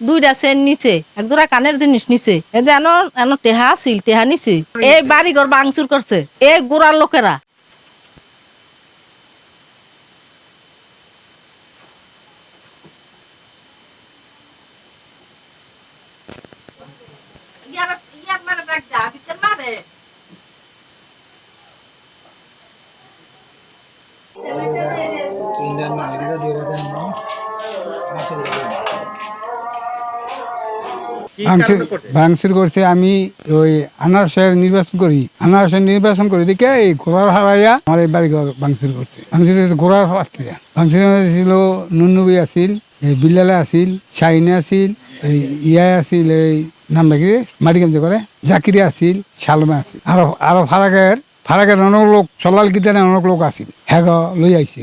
দুইটা চেন নিচে একজোড়া কানের জিনিস নিচে এই যে এন টেহা আছিল, টেহা নিচে এই বাড়ি ঘর বাংচুর করছে, এই গোড়ার লোকেরা। ভাঙচুর ভাঙচুর করছে আমি ওই আনারসের নির্বাচন করি। আনারসের নির্বাচন করি দেখে এই ঘোড়ার হারাইয়া আমার এই বাড়ি ঘর ভাঙচুর করছে। ভাঙচুর ঘোড়ার হারাইয়া। ভাঙচুরের মধ্যে ছিল নুন্নবী আছিল এই বিল্লালে আছিল শাহিনে আছিল এই ইয়া আছিল এই নাম নাকি মাটি কামতে করে জাকিরি আছিল শালমে আছিল। আরও আরও ফারাকের ফারাকের অনেক লোক চলাল গীতানে অনেক লোক আছিল। হ্যাঁ লই আইছে।